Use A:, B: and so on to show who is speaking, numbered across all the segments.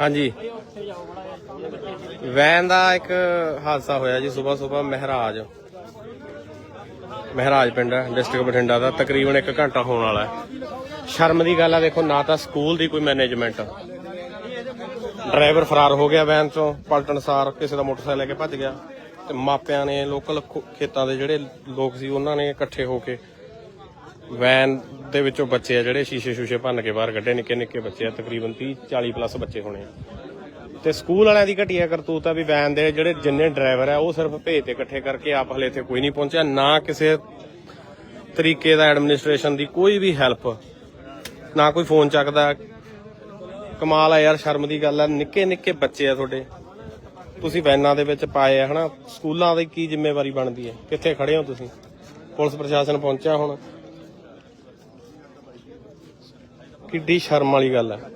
A: ਹਾਂਜੀ। ਵੈਨ ਦਾ ਇੱਕ ਹਾਦਸਾ ਹੋਇਆ ਜੀ, ਸਵੇਰ ਸਵੇਰ ਮਹਿਰਾਜ। ਮਹਿਰਾਜ ਪਿੰਡ, ਡਿਸਟ੍ਰਿਕਟ ਬਠਿੰਡਾ ਦਾ, ਤਕਰੀਬਨ 1 ਘੰਟਾ ਹੋਣ ਵਾਲਾ ਹੈ। ਸ਼ਰਮ ਦੀ ਗੱਲ ਆ, ਦੇਖੋ, ਨਾ ਤਾਂ ਸਕੂਲ ਦੀ ਕੋਈ ਮੈਨੇਜਮੈਂਟ। ਡਰਾਈਵਰ ਫਰਾਰ ਹੋ ਗਿਆ ਵੈਨ ਤੋਂ ਪਲਟਣ ਸਾਰ ਕਿਸੇ ਦਾ ਮੋਟਰਸਾਈਕਲ ਲੈ ਕੇ ਭੱਜ ਗਿਆ। ਤੇ ਮਾਪਿਆਂ ਨੇ ਲੋਕਲ ਖੇਤਾਂ ਦੇ ਜਿਹੜੇ ਲੋਕ ਸੀ, ਉਹਨਾਂ ਨੇ ਇਕੱਠੇ ਹੋ ਕੇ ਵੈਨ ਦੇ ਵਿੱਚੋਂ ਬੱਚੇ ਆ ਜਿਹੜੇ ਸ਼ੀਸ਼ੇ ਸ਼ੂਸ਼ੇ ਭੰਨ ਕੇ ਬਾਹਰ ਕੱਢੇ, ਨਿੱਕੇ ਨਿੱਕੇ ਬੱਚੇ ਆ, ਤਕਰੀਬਨ 30 40 ਪਲੱਸ ਬੱਚੇ ਹੋਣੇ ਤੇ ਸਕੂਲ ਵਾਲਿਆਂ ਦੀ ਘਟੀਆ ਕਰਤੂਤ ਆ ਵੀ ਵੈਨ ਦੇ ਜਿਹੜੇ ਜਿੰਨੇ ਡਰਾਈਵਰ ਆ, ਉਹ ਸਿਰਫ ਭੇਜ ਤੇ ਇਕੱਠੇ ਕਰਕੇ ਆਪ ਹਲੇ ਇੱਥੇ ਕੋਈ ਨਹੀਂ ਪਹੁੰਚਿਆ, ਨਾ ਕਿਸੇ ਤਰੀਕੇ ਦਾ ਐਡਮਿਨਿਸਟ੍ਰੇਸ਼ਨ ਦੀ ਕੋਈ ਵੀ ਹੈਲਪ ਨਾ ਕੋਈ ਫੋਨ ਚੱਕਦਾ। ਕਮਾਲ ਆ ਯਾਰ, ਸ਼ਰਮ ਦੀ ਗੱਲ ਆ, ਨਿੱਕੇ ਨਿੱਕੇ ਬੱਚੇ ਆ ਤੁਹਾਡੇ। ਤੁਸੀਂ ਵੈਨਾਂ ਦੇ ਵਿੱਚ ਪਾਏ ਆ, ਹਨਾ? ਸਕੂਲਾਂ ਦੀ ਕੀ ਜ਼ਿੰਮੇਵਾਰੀ ਬਣਦੀ ਹੈ ਕਿੱਥੇ ਖੜੇ ਹੋ ਤੁਸੀਂ? ਪੁਲਿਸ ਪ੍ਰਸ਼ਾਸਨ ਪਹੁੰਚਿਆ ਹੁਣ। ਕਿੱਡੀ ਸ਼ਰਮ ਵਾਲੀ ਗੱਲ ਹੈ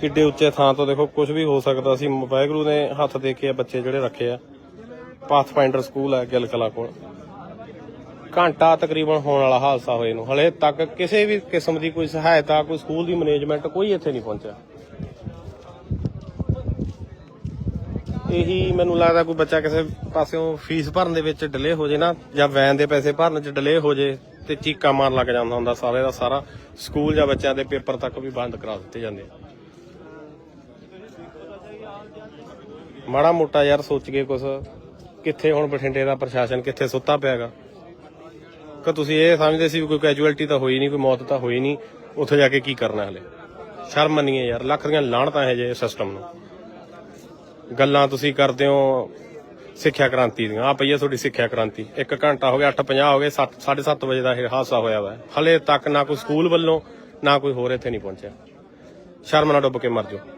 A: ਕਿੱਡੇ ਉੱਚੇ ਥਾਂ ਤੋਂ ਦੇਖੋ ਕੁਝ ਵੀ ਹੋ ਸਕਦਾ ਸੀ। ਵਾਹਿਗੁਰੂ ਨੇ ਹੱਥ ਦੇ ਕੇ ਬੱਚੇ ਜਿਹੜੇ ਰੱਖੇ ਆ। ਪਾਥਫਾਈਂਡਰ ਸਕੂਲ ਹੈ ਗਿੱਲ ਕਲਾ ਕੋਲ। ਘੰਟਾ ਤਕਰੀਬਨ ਹੋਣ ਵਾਲਾ ਹਾਦਸਾ ਹੋਏ ਨੂੰ। ਹਲੇ ਤੱਕ ਕਿਸੇ ਵੀ ਕਿਸਮ ਦੀ ਕੋਈ ਸਹਾਇਤਾ, ਕੋਈ ਸਕੂਲ ਦੀ ਮੈਨੇਜਮੈਂਟ ਕੋਈ ਇੱਥੇ ਨਹੀਂ ਪਹੁੰਚਿਆ। ਇਹੀ ਮੈਨੂੰ ਲੱਗਦਾ ਕੋਈ ਬੱਚਾ ਕਿਸੇ ਪਾਸਿਓਂ ਫੀਸ ਭਰਨ ਦੇ ਵਿੱਚ ਡਿਲੇ ਹੋ ਜੇ ਨਾ, ਜਾਂ ਵੈਨ ਦੇ ਪੈਸੇ ਭਰਨ 'ਚ ਡਿਲੇ ਹੋ ਜੇ। ਤੇ ਚੀਕਾਂ ਮਾਰ ਲੱਗ ਜਾਂਦਾ ਹੁੰਦਾ ਸਾਰੇ ਦਾ ਸਾਰਾ। ਸਕੂਲ ਜਾਂ ਬੱਚਿਆਂ ਦੇ ਪੇਪਰ ਤੱਕ ਵੀ ਬੰਦ ਕਰਾ ਦਿੱਤੇ ਜਾਂਦੇ ਮਾੜਾ ਮੋਟਾ ਯਾਰ ਸੋਚ ਕੇ ਕੁਛ, ਕਿੱਥੇ ਹੁਣ ਬਠਿੰਡੇ ਦਾ ਪ੍ਰਸ਼ਾਸਨ ਕਿੱਥੇ ਸੁੱਤਾ ਪਿਆਗਾ। ਕਿ ਤੁਸੀਂ ਇਹ ਸਮਝਦੇ ਸੀ ਵੀ ਕੋਈ ਕੈਜੂਅਲਟੀ ਤਾਂ ਹੋਈ ਨਹੀਂ, ਕੋਈ ਮੌਤ ਤਾਂ ਹੋਈ ਨਹੀਂ, ਉੱਥੇ ਜਾ ਕੇ ਕੀ ਕਰਨਾ ਹਲੇ? ਸ਼ਰਮ ਮੰਨੀਏ ਯਾਰ, ਲੱਖ ਦੀਆਂ ਲਾਹਣਤਾਂ ਹੈ ਜੇ ਸਿਸਟਮ ਨੂੰ। ਗੱਲਾਂ ਤੁਸੀਂ ਕਰਦੇ ਹੋ ਸਿੱਖਿਆ ਕ੍ਰਾਂਤੀ ਦੀਆਂ। ਆ ਪਈਏ ਤੁਹਾਡੀ ਸਿੱਖਿਆ ਕ੍ਰਾਂਤੀ। 1 ਘੰਟਾ ਹੋ ਗਿਆ 8:50 ਹੋ ਗਏ 7:30 ਵਜੇ ਦਾ ਇਹ ਹਾਦਸਾ ਹੋਇਆ ਵਾ। ਹਲੇ ਤੱਕ ਨਾ ਕੋਈ ਸਕੂਲ ਵੱਲੋਂ, ਨਾ ਕੋਈ ਹੋਰ ਇੱਥੇ ਨਹੀਂ ਪਹੁੰਚਿਆ। ਸ਼ਰਮ ਨਾਲ ਡੁੱਬ ਕੇ ਮਰ ਜਾਓ।